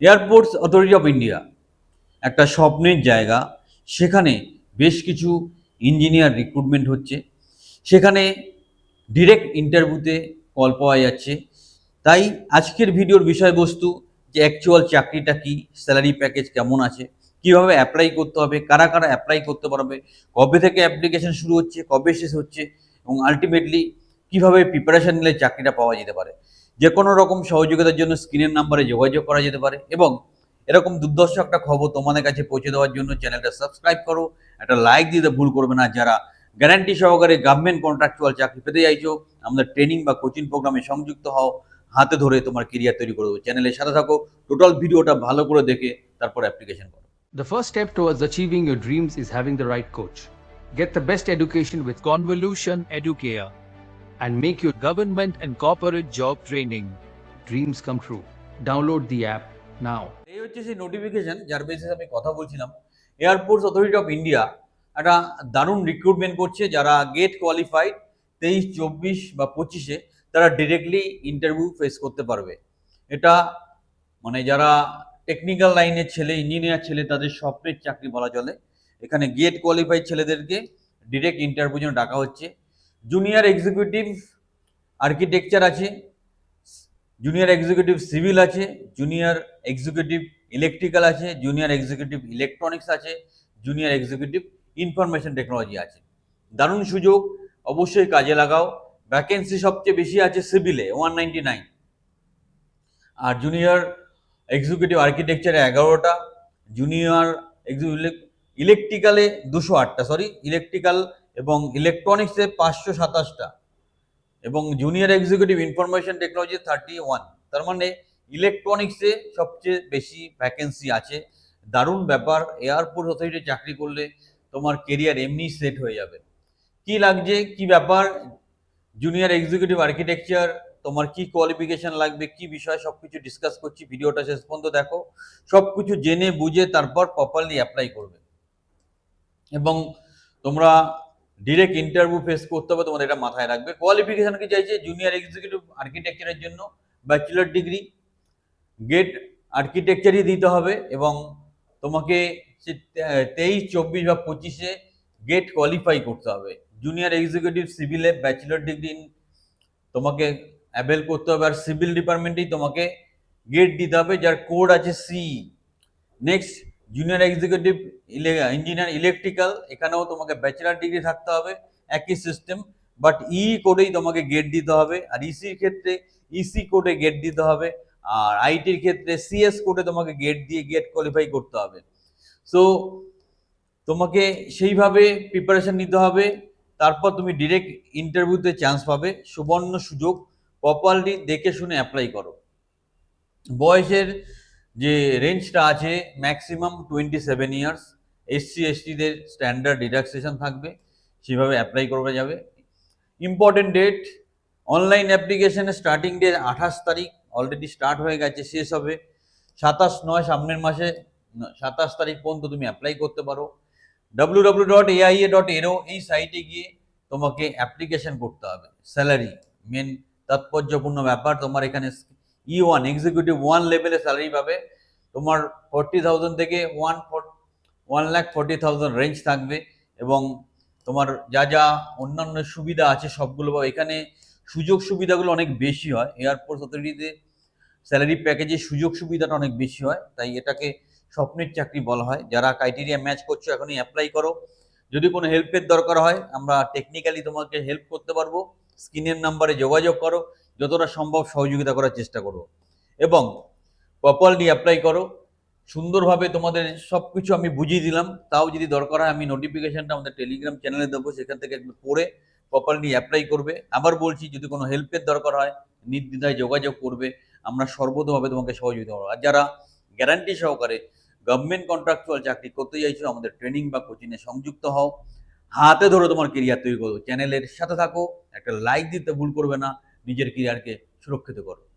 Airports authority of India একটা স্বপ্নের জায়গা। সেখানে বেশ কিছু ইঞ্জিনিয়ার রিক্রুটমেন্ট হচ্ছে। সেখানে ডিরেক্ট ইন্টারভিউতে কল পাওয়া যাচ্ছে। তাই আজকের ভিডিওর বিষয়বস্তু যে অ্যাকচুয়াল চাকরিটা কি স্যালারি প্যাকেজ কেমন আছে, কীভাবে অ্যাপ্লাই করতে হবে, কারা কারা অ্যাপ্লাই করতে পারবে, কবে থেকে অ্যাপ্লিকেশন শুরু হচ্ছে, কবে শেষ হচ্ছে, এবং আলটিমেটলি কীভাবে প্রিপারেশন নিলে চাকরিটা পাওয়া যেতে পারে যে কোনো রকম সহযোগিতার জন্য স্ক্রিনের নাম্বারে যোগাযোগ করা যেতে পারে এবং এরকম দুর্দর্শ একটা খবর তোমাদের কাছে পৌঁছে দেওয়ার জন্য চ্যানেলটা সাবস্ক্রাইব করো, একটা লাইক দিতে ভুল করবে না যারা গ্যারান্টি সহকারে গভর্নমেন্ট কন্ট্রাকচুয়াল চাকরি পেতে চাইছো, আমাদের ট্রেনিং বা কোচিং প্রোগ্রামে সংযুক্ত হও, হাতে ধরে তোমার কেরিয়ার তৈরি করে দেবো চ্যানেলের সাথে থাকো টোটাল ভিডিওটা ভালো করে দেখে তারপর অ্যাপ্লিকেশন করো The first step towards achieving your dreams is having the right coach. Get the best education with Convolution Educare. And make your government and corporate job training. Dreams come true. Download the app now. এই হচ্ছে সেই notification যার বেসিসে আমি কথা বলছিলাম। Airports authority of India একটা দারুণ রিক্রুটমেন্ট করছে, যারা গেট কোয়ালিফাইড তেইশ, চব্বিশ বা পঁচিশে তারা ডিরেক্টলি ইন্টারভিউ ফেস করতে পারবে। এটা মানে যারা টেকনিক্যাল লাইনের ছেলে ইঞ্জিনিয়ার ছেলে, তাদের স্বপ্নের চাকরি বলা চলে। এখানে গেট কোয়ালিফাইড ছেলেদেরকে ডিরেক্ট ইন্টারভিউ জন্য ডাকা হচ্ছে। জুনিয়র এক্সিকিউটিভ আর্কিটেকচার আছে জুনিয়র এক্সিকিউটিভ সিভিল আছে জুনিয়র এক্সিকিউটিভ ইলেকট্রিক্যাল আছে জুনিয়র এক্সিকিউটিভ ইলেকট্রনিক্স আছে জুনিয়র এক্সিকিউটিভ ইনফরমেশন টেকনোলজি আছে। দারুণ সুযোগ, অবশ্যই কাজে লাগাও। ভ্যাকেন্সি সবচেয়ে বেশি আছে সিভিলে ওয়ান নাইনটি নাইন আর জুনিয়র এক্সিকিউটিভ আর্কিটেকচারে এগারোটা জুনিয়র ইলেকট্রিক্যালে দুশো আটটা সরি ইলেকট্রিক্যাল এবং ইলেকট্রনিক্সে পাঁচশো সাতাশটা এবং junior executive information technology thirty one তার মানে ইলেকট্রনিক্সে সবচেয়ে বেশি ভ্যাকেন্সি আছে। দারুণ ব্যাপার, এয়ারপোর্ট অথরিটি চাকরি করলে তোমার কেরিয়ার এমনি সেট হয়ে যাবে। কি লাগছে, কি ব্যাপার? জুনিয়র এক্সিকিউটিভ আর্কিটেকচার তোমার কি কোয়ালিফিকেশন লাগবে, কি বিষয় সব কিছু ডিসকাস করছি, ভিডিওটা শেষ পর্যন্ত দেখো। সব কিছু জেনে বুঝে তারপর প্রপারলি অ্যাপ্লাই করবে। এবং তোমরা ডিরেক্ট ইন্টারভিউ ফেস করতে হবে, তোমাদের এটা মাথায় রাখবে। কোয়ালিফিকেশন কি চাইছে? জুনিয়র এক্সিকিউটিভ আর্কিটেকচারের জন্য ব্যাচেলর ডিগ্রি গেট আর্কিটেকচারই দিতে হবে এবং তোমাকে তেইশ, চব্বিশ বা পঁচিশে গেট কোয়ালিফাই করতে হবে। জুনিয়র এক্সিকিউটিভ সিভিলে ব্যাচেলর ডিগ্রি তোমাকে অ্যাভেল করতে হবে আর সিভিল ডিপার্টমেন্টেই তোমাকে গেট দিতে হবে, যার কোড আছে C next junior executive engineer electrical এখানেও তোমাকে ব্যাচেলার ডিগ্রি থাকতে হবে, একই সিস্টেম বাট ই কোডেই তোমাকে গেট দিতে হবে, আর ইসির ক্ষেত্রে ইসি কোডে গেট দিতে হবে, আর আইটির ক্ষেত্রে সিএস কোডে তোমাকে গেট দিয়ে গেট কোয়ালিফাই করতে হবে। সো তোমাকে সেইভাবে প্রিপারেশন নিতে হবে, তারপর তুমি ডিরেক্ট ইন্টারভিউতে চান্স পাবে, সুবর্ণ সুযোগ প্রপারলি দেখে শুনে অ্যাপ্লাই করো। বয়সের যে রেঞ্জটা আছে maximum twenty seven years SC এসটিদের standard relaxation থাকবে, সেভাবে অ্যাপ্লাই করা যাবে। ইম্পর্টেন্ট ডেট অনলাইন অ্যাপ্লিকেশনের স্টার্টিং ডেট আঠাশ তারিখ অলরেডি স্টার্ট হয়ে গেছে, শেষ হবে। সাতাশ নয়, সামনের মাসে, সাতাশ তারিখ পর্যন্ত তুমি অ্যাপ্লাই করতে পারো। W W dot AAI dot aero এই সাইটে গিয়ে তোমাকে অ্যাপ্লিকেশন করতে হবে। স্যালারি মেন তাৎপর্যপূর্ণ ব্যাপার, তোমার এখানে ই ওয়ান এক্সিকিউটিভ ওয়ান লেভেলে স্যালারি পাবে। তোমার ফর্টি থাউজেন্ড থেকে one four one lakh forty thousand range থাকবে এবং তোমার যা যা অন্যান্য সুবিধা আছে সবগুলো পাবে। এখানে সুযোগ সুবিধাগুলো অনেক বেশি হয়। এয়ারপোর্ট অথরিটিতে স্যালারি প্যাকেজের সুযোগ সুবিধাটা অনেক বেশি হয়। তাই এটাকে স্বপ্নের চাকরি বলা হয়। যারা ক্রাইটেরিয়া ম্যাচ করছ, এখনই অ্যাপ্লাই করো। যদি কোনো হেল্পের দরকার হয়, আমরা টেকনিক্যালি তোমাকে হেল্প করতে পারব। স্ক্রিনের নাম্বারে যোগাযোগ করো, যতটা সম্ভব সহযোগিতা করার চেষ্টা করো। এবং প্রপারলি অ্যাপ্লাই করো। সুন্দরভাবে তোমাদের সব কিছু আমি বুঝিয়ে দিলাম। তাও যদি দরকার হয় আমি নোটিফিকেশনটা আমাদের টেলিগ্রাম চ্যানেলে দেবো, সেখান থেকে একটু পড়ে প্রপারলি অ্যাপ্লাই করবে। আবার বলছি, যদি কোনো হেল্পের দরকার হয়, নির্দ্বিধায় যোগাযোগ করবে। আমরা সর্বতভাবে তোমাকে সহযোগিতা করব। আর যারা গ্যারান্টি সহকারে গভর্নমেন্ট কন্ট্রাকচুয়াল চাকরি করতে চাইছো, আমাদের ট্রেনিং বা কোচিংয়ে সংযুক্ত হও। হাতে ধরে তোমার কেরিয়ার তৈরি করো। চ্যানেলের সাথে থাকো, একটা লাইক দিতে ভুল করবে না, নিজের কেরিয়ারকে সুরক্ষিত করো।